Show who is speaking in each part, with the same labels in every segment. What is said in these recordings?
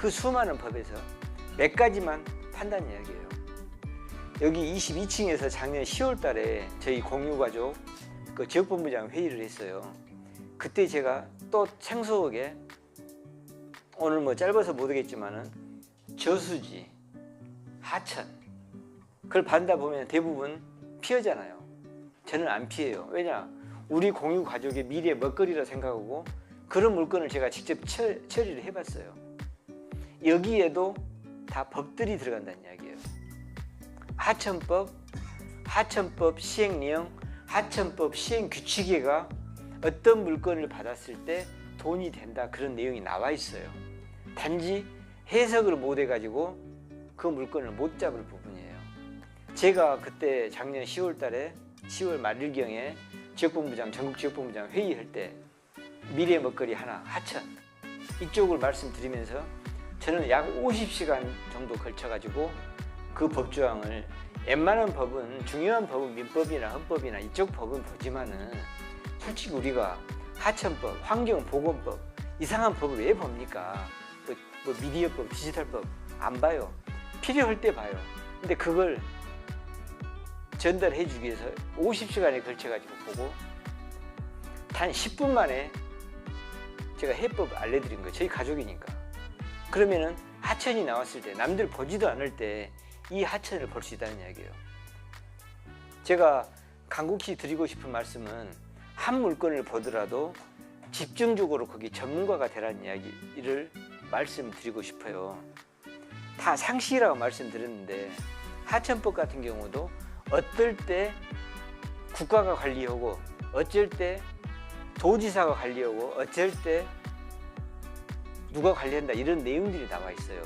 Speaker 1: 그 수많은 법에서 몇 가지만 판단 이야기예요. 여기 22층에서 작년 10월 달에 저희 공유가족 그 지역본부장 회의를 했어요. 그때 제가 또 생소하게 오늘 뭐 짧아서 못 오겠지만은 저수지, 하천 그걸 받다 보면 대부분 피하잖아요. 저는 안 피해요. 왜냐? 우리 공유 가족의 미래 먹거리라 생각하고 그런 물건을 제가 직접 처, 처리를 해봤어요. 여기에도 다 법들이 들어간다는 이야기예요. 하천법, 하천법 시행령, 하천법 시행 규칙에가 어떤 물건을 받았을 때 돈이 된다 그런 내용이 나와 있어요. 단지 해석을 못 해가지고 그 물건을 못 잡을 부분이에요. 제가 그때 작년 10월 달에 10월 말일경에 지역본부장, 전국 지역본부장 회의할 때 미래 먹거리 하나, 하천 이쪽을 말씀드리면서 저는 약 50시간 정도 걸쳐가지고 그 법조항을 웬만한 법은 중요한 법은 민법이나 헌법이나 이쪽 법은 보지만은 솔직히 우리가 하천법, 환경보건법 이상한 법을 왜 봅니까? 뭐, 뭐 미디어법, 디지털법 안 봐요. 필요할 때 봐요. 근데 그걸 전달해 주기 위해서 50시간에 걸쳐가지고 보고 단 10분 만에 제가 해법 알려드린 거예요. 저희 가족이니까. 그러면은 하천이 나왔을 때 남들 보지도 않을 때 이 하천을 볼 수 있다는 이야기예요. 제가 강국히 드리고 싶은 말씀은 한 물건을 보더라도 집중적으로 거기 전문가가 되라는 이야기를 말씀드리고 싶어요. 다 상식이라고 말씀드렸는데 하천법 같은 경우도 어떨 때 국가가 관리하고 어쩔 때 도지사가 관리하고 어쩔 때 누가 관리한다 이런 내용들이 나와 있어요.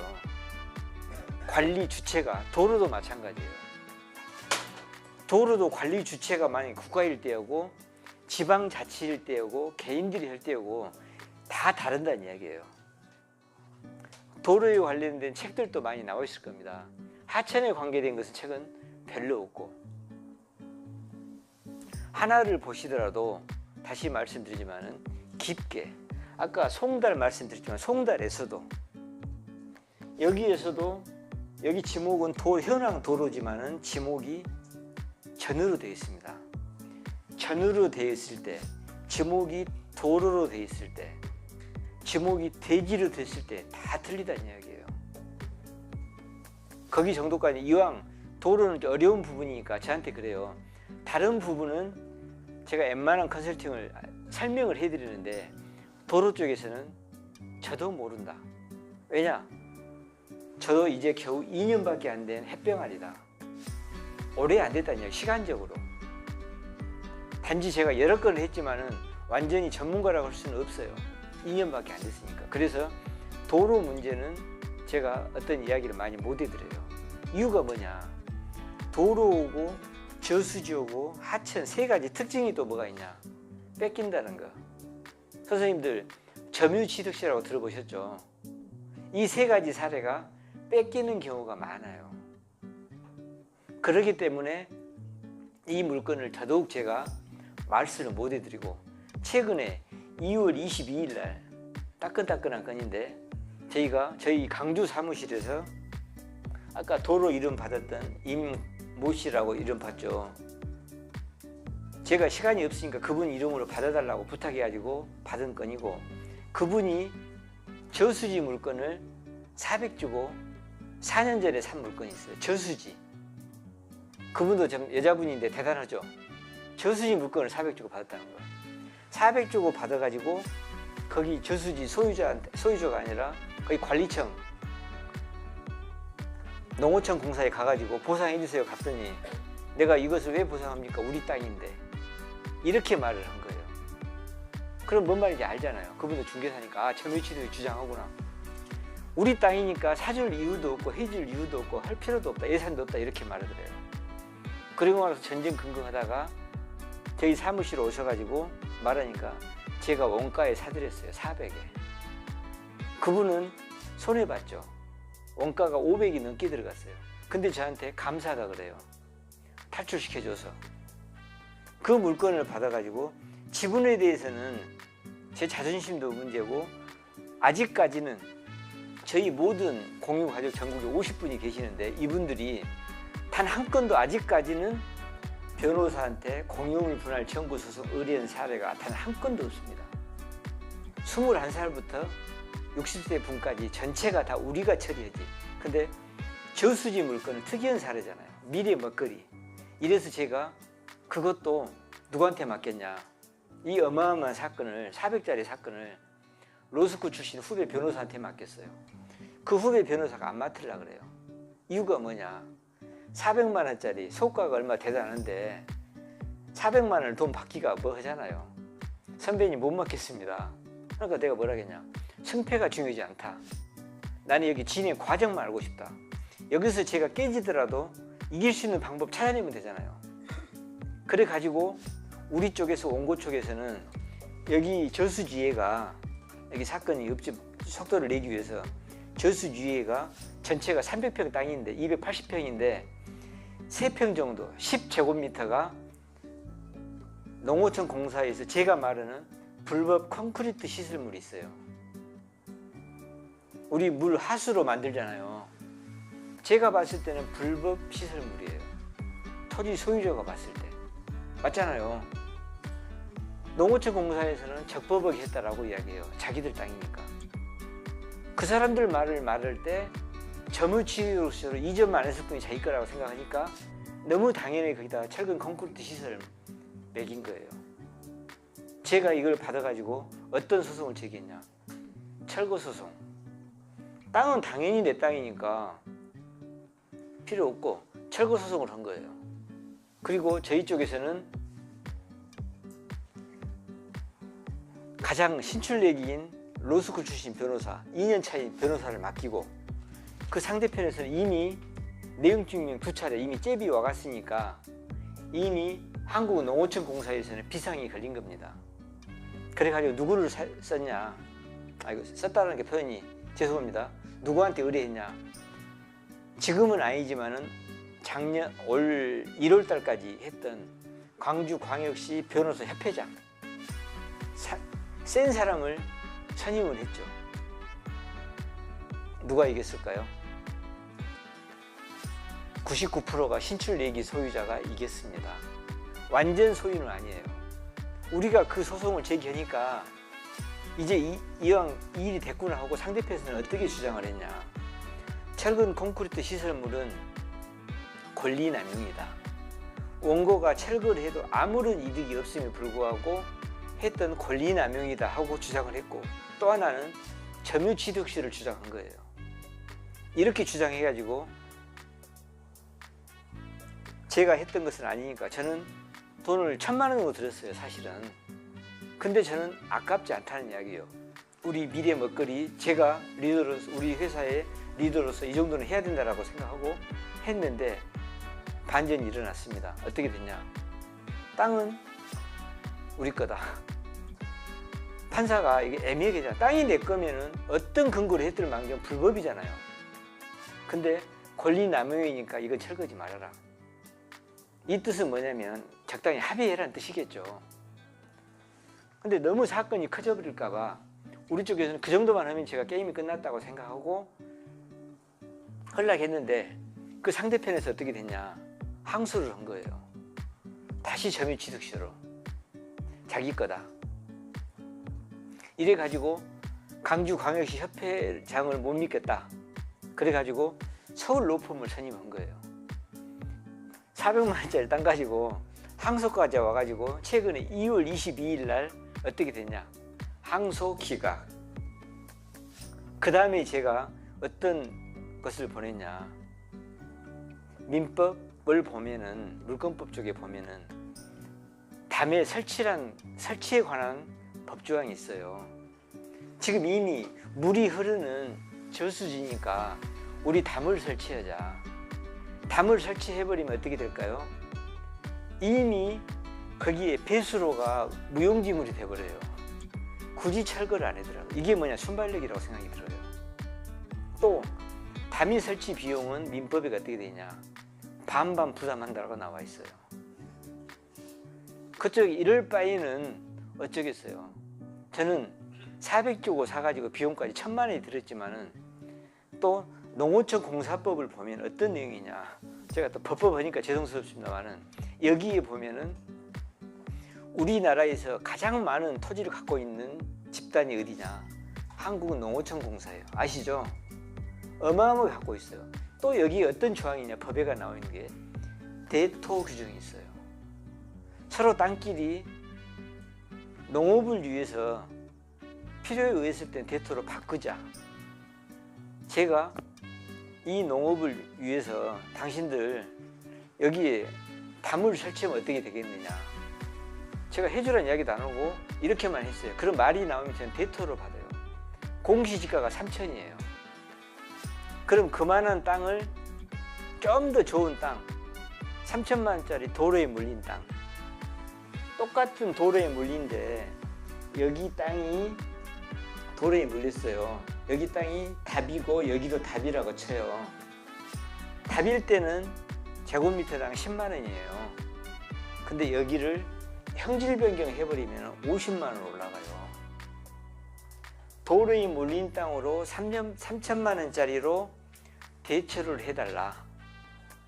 Speaker 1: 관리 주체가 도로도 마찬가지예요. 도로도 관리 주체가 만약 국가일 때하고 지방자치일 때하고 개인들이 할 때하고 다 다른다는 이야기예요. 도로에 관련된 책들도 많이 나와 있을 겁니다. 하천에 관계된 것은 책은 별로 없고 하나를 보시더라도 다시 말씀드리지만은 깊게 아까 송달 말씀드렸지만 송달에서도 여기에서도 여기 지목은 도 현황 도로지만은 지목이 전으로 되어 있습니다. 전으로 되어 있을 때 지목이 도로로 되어 있을 때 지목이 대지로 됐을 때 다 틀리다는 이야기예요. 거기 정도까지 이왕 도로는 좀 어려운 부분이니까 저한테 그래요. 다른 부분은 제가 웬만한 컨설팅을 설명을 해드리는데 도로 쪽에서는 저도 모른다. 왜냐? 저도 이제 겨우 2년밖에 안 된 햇병아리다. 오래 안 됐다니요. 시간적으로. 단지 제가 여러 건을 했지만은 완전히 전문가라고 할 수는 없어요. 2년밖에 안 됐으니까. 그래서 도로 문제는 제가 어떤 이야기를 많이 못 해드려요. 이유가 뭐냐? 도로오고 저수지오고 하천 세 가지 특징이 또 뭐가 있냐? 뺏긴다는 거. 선생님들 점유취득세라고 들어보셨죠? 이 세 가지 사례가 뺏기는 경우가 많아요. 그렇기 때문에 이 물건을 더더욱 제가 말씀을 못 해드리고 최근에 2월 22일 날 따끈따끈한 건인데 저희가 저희 강주 사무실에서 아까 도로 이름 받았던 임모 씨라고 이름 받죠. 제가 시간이 없으니까 그분 이름으로 받아달라고 부탁해가지고 받은 건이고 그분이 저수지 물건을 400 주고 4년 전에 산 물건이 있어요. 저수지. 그분도 좀 여자분인데 대단하죠. 저수지 물건을 400 주고 받았다는 거야. 400 주고 받아가지고 거기 저수지 소유자한테 소유자가 아니라 거기 관리청 농어촌 공사에 가가지고 보상해 주세요 갔더니 내가 이것을 왜 보상합니까? 우리 땅인데 이렇게 말을 한 거예요. 그럼 뭔 말인지 알잖아요. 그분도 중개사니까 아 점유치를 주장하구나. 우리 땅이니까 사줄 이유도 없고 해줄 이유도 없고 할 필요도 없다 예산도 없다 이렇게 말하더래요. 그리고 나서 전쟁 근거하다가 저희 사무실 오셔가지고 말하니까 제가 원가에 사드렸어요 400에. 그분은 손해 봤죠. 원가가 500이 넘게 들어갔어요. 근데 저한테 감사하다 그래요. 탈출시켜줘서. 그 물건을 받아가지고 지분에 대해서는 제 자존심도 문제고 아직까지는 저희 모든 공유 가족 전국에 50분이 계시는데 이분들이 단 한 건도 아직까지는 변호사한테 공유물 분할 청구 소송 의뢰한 사례가 단 한 건도 없습니다. 21살부터 60세 분까지 전체가 다 우리가 처리하지. 근데 저수지 물건은 특이한 사례잖아요. 미래 먹거리. 이래서 제가 그것도 누구한테 맡겼냐. 이 어마어마한 사건을 400짜리 사건을 로스쿨 출신 후배 변호사한테 맡겼어요. 그 후배 변호사가 안 맡으려 그래요. 이유가 뭐냐? 400만 원짜리 소가가 얼마 대단한데 400만 원을 돈 받기가 뭐 하잖아요. 선배님 못 맡겠습니다. 그러니까 내가 뭐라겠냐? 승패가 중요하지 않다. 나는 여기 진행 과정만 알고 싶다. 여기서 제가 깨지더라도 이길 수 있는 방법 찾아내면 되잖아요. 그래 가지고 우리 쪽에서 원고 쪽에서는 여기 저수지혜가 여기 사건이 읍집 속도를 내기 위해서 저수지혜가 전체가 300평 땅인데 280평인데 3평 정도 10제곱미터가 농어촌 공사에서 제가 말하는 불법 콘크리트 시설물이 있어요. 우리 물 하수로 만들잖아요. 제가 봤을 때는 불법 시설물이에요. 토지 소유자가 봤을 때. 맞잖아요. 농어촌 공사에서는 적법하게 했다라고 이야기해요. 자기들 땅이니까. 그 사람들 말을 말할 때 점유치유로서 이전만 했을 뿐이 자기 거라고 생각하니까 너무 당연히 거기다 철근 콘크리트 시설을 매긴 거예요. 제가 이걸 받아가지고 어떤 소송을 제기했냐. 철거 소송. 땅은 당연히 내 땅이니까 필요 없고 철거 소송을 한 거예요. 그리고 저희 쪽에서는 가장 신출내기인 로스쿨 출신 변호사, 2년 차인 변호사를 맡기고 그 상대편에서는 이미 내용 증명 두 차례 이미 잽이 와갔으니까 이미 한국농어촌 공사에서는 비상이 걸린 겁니다. 그래가지고 누구를 사- 썼냐? 아 이거 썼다는 게 표현이 죄송합니다. 누구한테 의뢰했냐? 지금은 아니지만은 작년 올 1월 달까지 했던 광주광역시 변호사 협회장 사- 센 사람을 선임을 했죠. 누가 이겼을까요? 99%가 신출 내기 소유자가 이겼습니다. 완전 소유는 아니에요. 우리가 그 소송을 제기하니까 이제 이, 이왕 이 일이 됐구나 하고 상대편에서는 어떻게 주장을 했냐. 철근 콘크리트 시설물은 권리남용이다. 원고가 철거를 해도 아무런 이득이 없음에 불구하고 했던 권리남용이다 하고 주장을 했고 또 하나는 점유취득세를 주장한 거예요. 이렇게 주장해가지고 제가 했던 것은 아니니까 저는 돈을 천만 원 정도 들었어요 사실은. 근데 저는 아깝지 않다는 이야기예요. 우리 미래 먹거리 제가 리더로서 우리 회사의 리더로서 이 정도는 해야 된다라고 생각하고 했는데 반전이 일어났습니다. 어떻게 됐냐? 땅은 우리 거다. 판사가 이게 애매하게잖아. 땅이 내 거면은 어떤 근거로 했들 망정 불법이잖아요. 근데 권리 남용이니까 이거 철거지 말아라. 이 뜻은 뭐냐면 적당히 합의해라는 뜻이겠죠. 근데 너무 사건이 커져 버릴까봐 우리 쪽에서는 그 정도만 하면 제가 게임이 끝났다고 생각하고 허락했는데 그 상대편에서 어떻게 됐냐 항소를 한 거예요. 다시 점유 취득세로 자기 거다. 이래 가지고 강주광역시 협회장을 못 믿겠다. 그래 가지고 서울 로펌을 선임한 거예요. 400만 원짜리 땅 가지고 항소까지 와가지고 최근에 2월 22일 날 어떻게 됐냐 항소 기각 그 다음에 제가 어떤 것을 보냈냐 민법 을 보면은 물권법 쪽에 보면은 담에 설치란 설치에 관한 법조항이 있어요 지금 이미 물이 흐르는 저수지니까 우리 담을 설치하자 담을 설치해버리면 어떻게 될까요? 이미 거기에 배수로가 무용지물이 돼버려요. 굳이 철거를 안 하더라고요. 이게 뭐냐 순발력이라고 생각이 들어요. 또 담이 설치 비용은 민법에 어떻게 되냐 반반 부담한다고 나와 있어요. 그쪽 이럴 바에는 어쩌겠어요. 저는 400조고 사가지고 비용까지 천만 원이 들었지만은 또 농어촌 공사법을 보면 어떤 내용이냐 제가 또 법법 하니까 죄송스럽습니다만은 여기에 보면은 우리나라에서 가장 많은 토지를 갖고 있는 집단이 어디냐 한국은 농어촌 공사예요 아시죠? 어마어마하게 갖고 있어요 또 여기 어떤 조항이냐? 법에가 나와 있는 게 대토 규정이 있어요. 서로 땅끼리 농업을 위해서 필요에 의했을 땐 대토로 바꾸자. 제가 이 농업을 위해서 당신들 여기에 다물 설치하면 어떻게 되겠느냐? 제가 해주라는 이야기도 안 하고 이렇게만 했어요. 그런 말이 나오면 저는 대토로 받아요. 공시지가가 3천이에요 그럼 그만한 땅을 좀 더 좋은 땅 3천만 원짜리 도로에 물린 땅. 똑같은 도로에 물린데 여기 땅이 도로에 물렸어요. 여기 땅이 답이고 여기도 답이라고 쳐요. 답일 때는 제곱미터당 10만 원이에요. 근데 여기를 형질 변경 해버리면 50만 원 올라가요 도로에 물린 땅으로 3년, 3천만 원짜리로 대처를 해달라.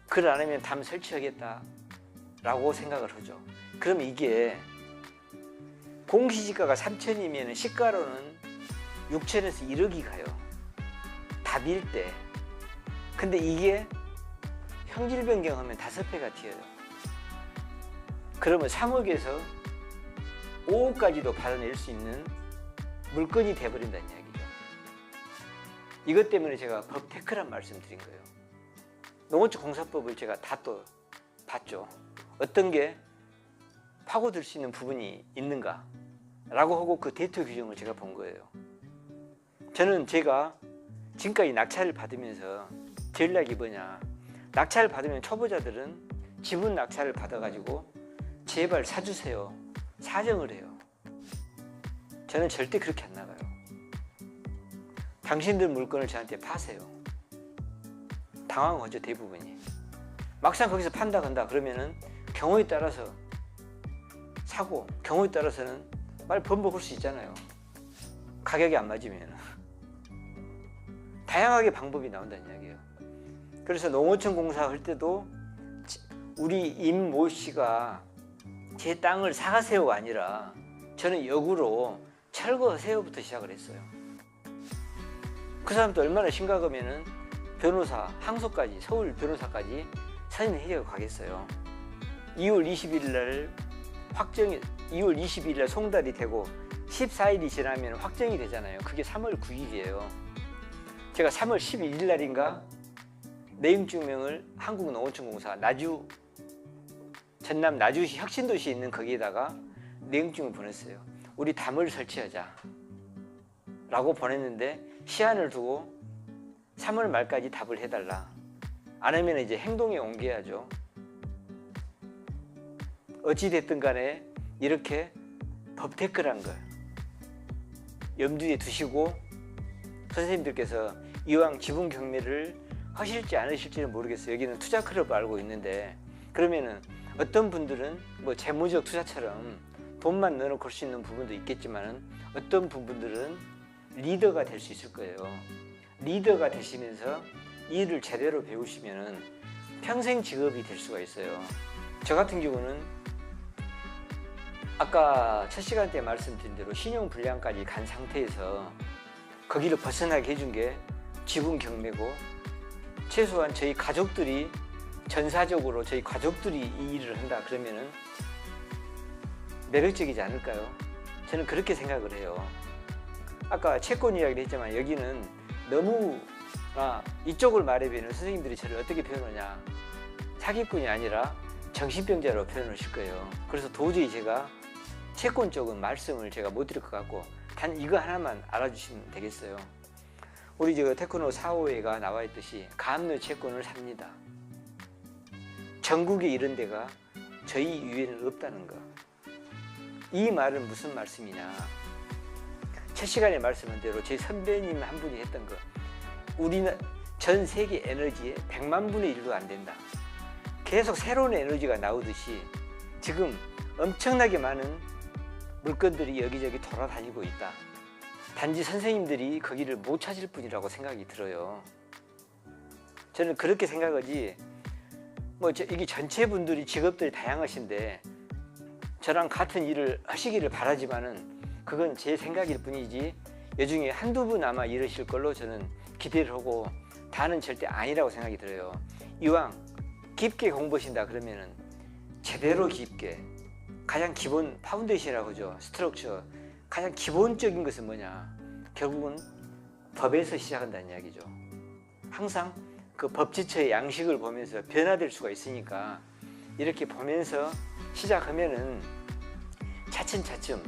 Speaker 1: 그걸 안 하면 담 설치하겠다 라고 생각을 하죠. 그럼 이게 공시지가가 3천이면 시가로는 6천에서 1억이 가요. 답일 때. 근데 이게 형질 변경하면 다섯 배가 튀어요. 그러면 3억에서 5억까지도 받아낼 수 있는 물건이 돼버린다는 이야기죠. 이것 때문에 제가 법 테크란 말씀 드린 거예요. 농어촌 공사법을 제가 다 또 봤죠. 어떤 게 파고들 수 있는 부분이 있는가? 라고 하고 그 대토 규정을 제가 본 거예요. 저는 제가 지금까지 낙찰을 받으면서 전략이 뭐냐. 낙찰을 받으면 초보자들은 지분 낙찰을 받아가지고 제발 사주세요. 사정을 해요 저는 절대 그렇게 안 나가요. 당신들 물건을 저한테 파세요. 당황하죠 대부분이. 막상 거기서 판다 간다 그러면은 경우에 따라서 사고 경우에 따라서는 말 번복할 수 있잖아요. 가격이 안 맞으면. 다양하게 방법이 나온다는 이야기예요. 그래서 농어촌 공사 할 때도 우리 임모 씨가 제 땅을 사가세요가 아니라 저는 역으로 철거하세요부터 시작을 했어요. 그 사람도 얼마나 심각하면은 변호사 항소까지 서울 변호사까지 사진 해결 가겠어요. 2월 20일 날 확정이 2월 20일 날 송달이 되고 14일이 지나면 확정이 되잖아요. 그게 3월 9일이에요. 제가 3월 11일 날인가? 내용 증명을 한국농어촌공사 나주 전남 나주시 혁신도시에 있는 거기에다가 내용증을 보냈어요 우리 담을 설치하자. 라고 보냈는데 시한을 두고 3월 말까지 답을 해달라. 안 하면 이제 행동에 옮겨야죠. 어찌됐든 간에 이렇게 법테크란 걸 염두에 두시고 선생님들께서 이왕 지분 경매를 하실지 않으실지는 모르겠어요. 여기는 투자 클럽 알고 있는데 그러면은 어떤 분들은 뭐 재무적 투자처럼 돈만 넣어놓고 할 수 있는 부분도 있겠지만은 어떤 부분들은 리더가 될 수 있을 거예요. 리더가 되시면서 일을 제대로 배우시면은 평생 직업이 될 수가 있어요. 저 같은 경우는 아까 첫 시간 때 말씀드린 대로 신용 불량까지 간 상태에서 거기를 벗어나게 해준 게 지분 경매고 최소한 저희 가족들이 전사적으로 저희 가족들이 이 일을 한다 그러면은 매력적이지 않을까요? 저는 그렇게 생각을 해요. 아까 채권 이야기를 했지만 여기는 너무 아, 이쪽을 말해보면 선생님들이 저를 어떻게 표현하냐 사기꾼이 아니라 정신병자로 표현하실 거예요. 그래서 도저히 제가 채권 쪽은 말씀을 제가 못 드릴 것 같고 단 이거 하나만 알아주시면 되겠어요. 우리 저 테크노 4호회가 나와 있듯이 가압류 채권을 삽니다. 전국에 이런 데가 저희 위에는 없다는 거. 이 말은 무슨 말씀이냐. 첫 시간에 말씀한 대로 제 선배님 한 분이 했던 거. 우리는 전 세계 에너지의 100만 분의 1도 안 된다. 계속 새로운 에너지가 나오듯이 지금 엄청나게 많은 물건들이 여기저기 돌아다니고 있다. 단지 선생님들이 거기를 못 찾을 뿐이라고 생각이 들어요. 저는 그렇게 생각하지 뭐 저- 이게 전체 분들이 직업들이 다양하신데 저랑 같은 일을 하시기를 바라지만은 그건 제 생각일 뿐이지 여중에 한두 분 아마 이러실 걸로 저는 기대를 하고 다는 절대 아니라고 생각이 들어요. 이왕 깊게 공부하신다 그러면은 제대로 깊게 가장 기본 파운데이션이라고 하죠. 스트럭처 가장 기본적인 것은 뭐냐? 결국은 법에서 시작한다는 이야기죠. 항상 그 법지처의 양식을 보면서 변화될 수가 있으니까 이렇게 보면서 시작하면은 차츰차츰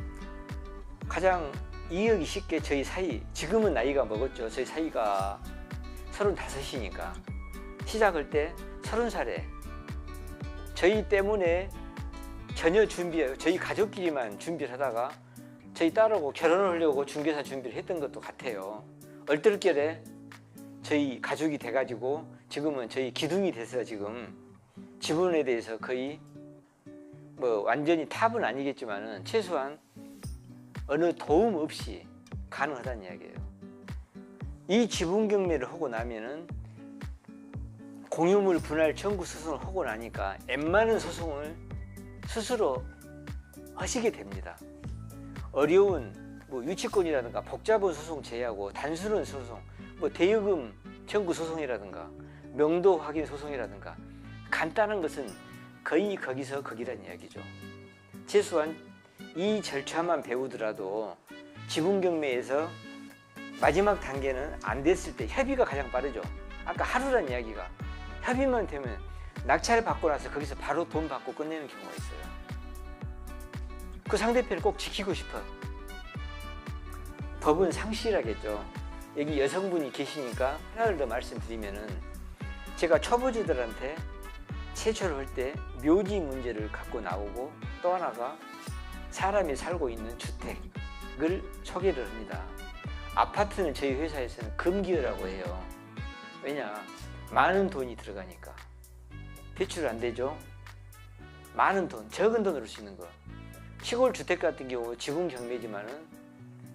Speaker 1: 가장 이해하기 쉽게 저희 사이 지금은 나이가 먹었죠. 저희 사이가 서른다섯이니까 시작할 때 서른 살에 저희 때문에 전혀 준비 저희 가족끼리만 준비를 하다가 저희 딸하고 결혼을 하려고 중개사 준비를 했던 것도 같아요. 얼떨결에 저희 가족이 돼가지고 지금은 저희 기둥이 돼서 지금 지분에 대해서 거의 뭐 완전히 탑은 아니겠지만은 최소한 어느 도움 없이 가능하다는 이야기예요. 이 지분 경매를 하고 나면은 공유물 분할 청구 소송을 하고 나니까 웬만한 소송을 스스로 하시게 됩니다. 어려운 뭐 유치권이라든가 복잡한 소송 제외하고 단순한 소송, 뭐 대여금 청구 소송이라든가 명도 확인 소송이라든가 간단한 것은 거의 거기서 거기란 이야기죠. 최소한 이 절차만 배우더라도 지분 경매에서 마지막 단계는 안 됐을 때 협의가 가장 빠르죠. 아까 하루란 이야기가 협의만 되면 낙찰 받고 나서 거기서 바로 돈 받고 끝내는 경우가 있어요. 그 상대편을 꼭 지키고 싶어. 법은 상실하겠죠. 여기 여성분이 계시니까 하나를 더 말씀드리면은 제가 초보자들한테 최초를 할때 묘지 문제를 갖고 나오고 또 하나가 사람이 살고 있는 주택을 소개를 합니다. 아파트는 저희 회사에서는 금기어라고 해요. 왜냐? 많은 돈이 들어가니까. 대출 안 되죠? 많은 돈, 적은 돈으로 쓰는 거. 시골 주택 같은 경우 지분 경매지만은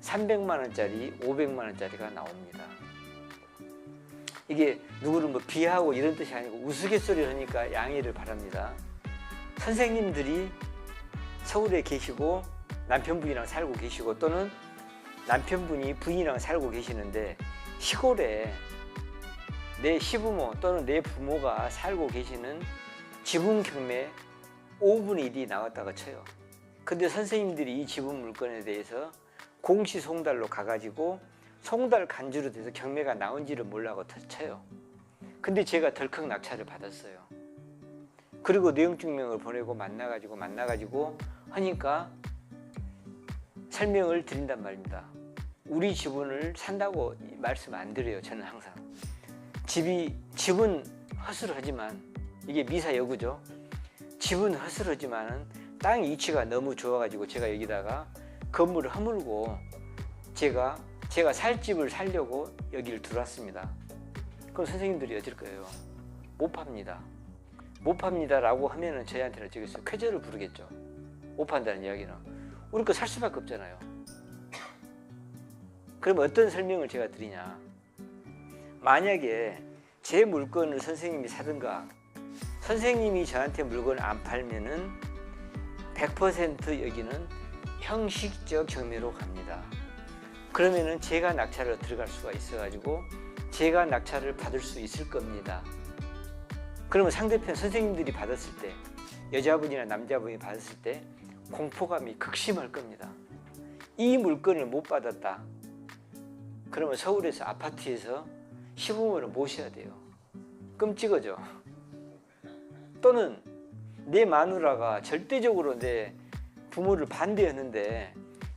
Speaker 1: 300만 원짜리, 500만 원짜리가 나옵니다. 이게 누구를 뭐 비하하고 이런 뜻이 아니고 우스갯소리를 하니까 양해를 바랍니다. 선생님들이 서울에 계시고 남편분이랑 살고 계시고 또는 남편분이 부인이랑 살고 계시는데 시골에 내 시부모 또는 내 부모가 살고 계시는 지분 경매 5분의 1이 나왔다가 쳐요. 근데 선생님들이 이 지분 물건에 대해서 공시 송달로 가가지고 송달 간주로 돼서 경매가 나온지를 몰라고 터- 쳐요. 근데 제가 덜컥 낙찰을 받았어요. 그리고 내용 증명을 보내고 만나가지고 만나가지고 하니까 설명을 드린단 말입니다. 우리 지분을 산다고 말씀 안 드려요. 저는 항상 집이 집은 허술하지만 이게 미사 여구죠. 집은 허술하지만은 땅 위치가 너무 좋아가지고 제가 여기다가 건물을 허물고 제가 제가 살 집을 살려고 여기를 들어왔습니다. 그럼 선생님들이 어쩔 거예요? 못 팝니다. 못 팝니다라고 하면은 저희한테는 저기서 쾌재를 부르겠죠. 못 판다는 이야기는 우리 거 살 수밖에 없잖아요. 그럼 어떤 설명을 제가 드리냐? 만약에 제 물건을 선생님이 사든가 선생님이 저한테 물건을 안 팔면은 100% 여기는 형식적 경매로 갑니다. 그러면은 제가 낙찰을 들어갈 수가 있어가지고 제가 낙찰을 받을 수 있을 겁니다. 그러면 상대편 선생님들이 받았을 때 여자분이나 남자분이 받았을 때 공포감이 극심할 겁니다. 이 물건을 못 받았다. 그러면 서울에서 아파트에서 시부모를 모셔야 돼요. 끔찍하죠. 또는 내 마누라가 절대적으로 내 부모를 반대했는데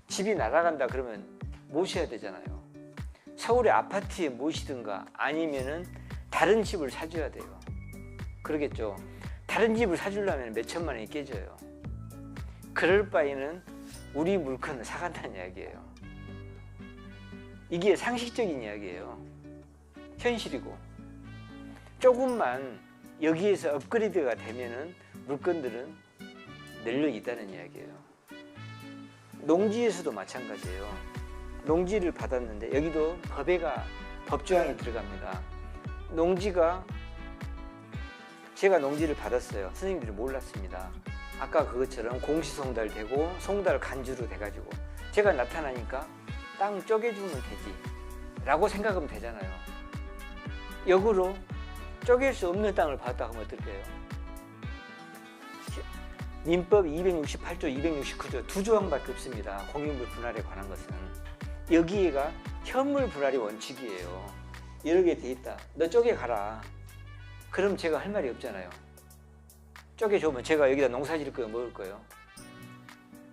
Speaker 1: 집이 날아간다 그러면 모셔야 되잖아요. 서울의 아파트에 모시든가 아니면은 다른 집을 사줘야 돼요. 그러겠죠. 다른 집을 사주려면 몇 천만 원이 깨져요. 그럴 바에는 우리 물건을 사간다는 이야기예요. 이게 상식적인 이야기예요. 현실이고 조금만 여기에서 업그레이드가 되면은 물건들은 널려 있다는 이야기예요. 농지에서도 마찬가지예요. 농지를 받았는데 여기도 법에가 법조항이 들어갑니다. 농지가 제가 농지를 받았어요. 선생님들이 몰랐습니다. 아까 그것처럼 공시송달 되고 송달 간주로 돼가지고 제가 나타나니까 땅 쪼개주면 되지 라고 생각하면 되잖아요. 역으로 쪼갤 수 없는 땅을 받았다 하면 어떨까요? 민법 268조, 269조 두 조항밖에 없습니다. 공유물 분할에 관한 것은 여기에가 현물 분할이 원칙이에요. 개돼 있다. 너 쪼개 가라. 그럼 제가 할 말이 없잖아요. 쪼개 주면 제가 여기다 농사 지을 거예요, 먹을 거예요.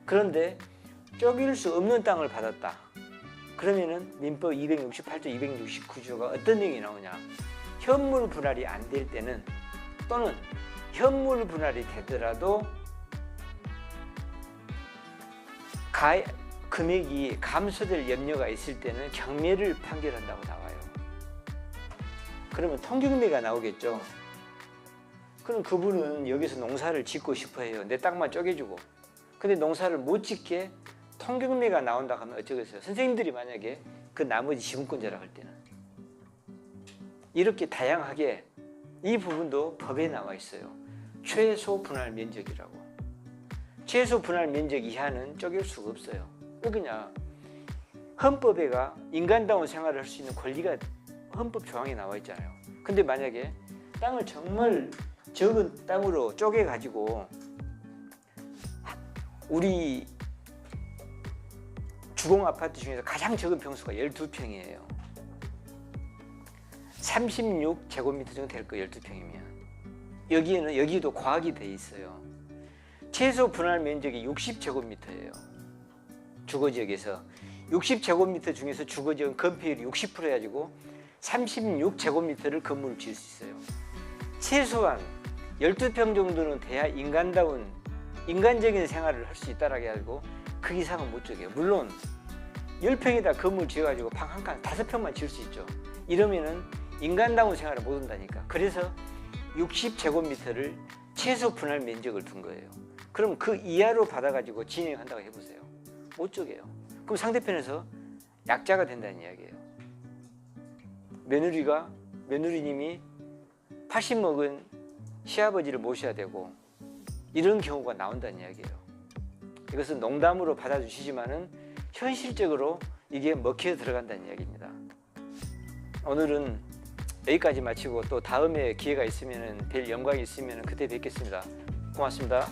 Speaker 1: 그런데 쪼갤 수 없는 땅을 받았다. 그러면은 민법 268조, 269조가 어떤 내용이 나오냐? 현물 분할이 안 될 때는 또는 현물 분할이 되더라도 가, 금액이 감소될 염려가 있을 때는 경매를 판결한다고 나와요. 그러면 통경매가 나오겠죠. 그럼 그분은 여기서 농사를 짓고 싶어 해요. 내 땅만 쪼개주고. 근데 농사를 못 짓게 통경매가 나온다 하면 어쩌겠어요? 선생님들이 만약에 그 나머지 지분권자라 할 때는 이렇게 다양하게 이 부분도 법에 나와 있어요. 최소 분할 면적이라고. 최소 분할 면적 이하는 쪼갤 수가 없어요. 왜 그냐? 헌법에가 인간다운 생활을 할 수 있는 권리가 헌법 조항에 나와 있잖아요. 근데 만약에 땅을 정말 적은 땅으로 쪼개 가지고 우리 주공 아파트 중에서 가장 적은 평수가 12평이에요. 36제곱미터 정도 될 거예요. 12평이면. 여기에는 여기도 과학이 돼 있어요. 최소 분할 면적이 60제곱미터예요. 주거 지역에서 60제곱미터 중에서 주거 지역은 건폐율이 60% 해가지고 36제곱미터를 건물을 지을 수 있어요. 최소한 12평 정도는 돼야 인간다운 인간적인 생활을 할 수 있다라고 하고 그 이상은 못 지어요. 물론 10평에다 건물 지어가지고 방 한 칸, 다섯 평만 지을 수 있죠. 이러면은 인간다운 생활을 못 한다니까. 그래서 60제곱미터를 최소 분할 면적을 둔 거예요. 그럼 그 이하로 받아가지고 진행한다고 해보세요. 못 쪼개요. 그럼 상대편에서 약자가 된다는 이야기예요. 며느리가 며느리님이 80 먹은 시아버지를 모셔야 되고 이런 경우가 나온다는 이야기예요. 이것은 농담으로 받아주시지만은 현실적으로 이게 먹혀 들어간다는 이야기입니다. 오늘은 여기까지 마치고 또 다음에 기회가 있으면 뵐 영광이 있으면 그때 뵙겠습니다. 고맙습니다.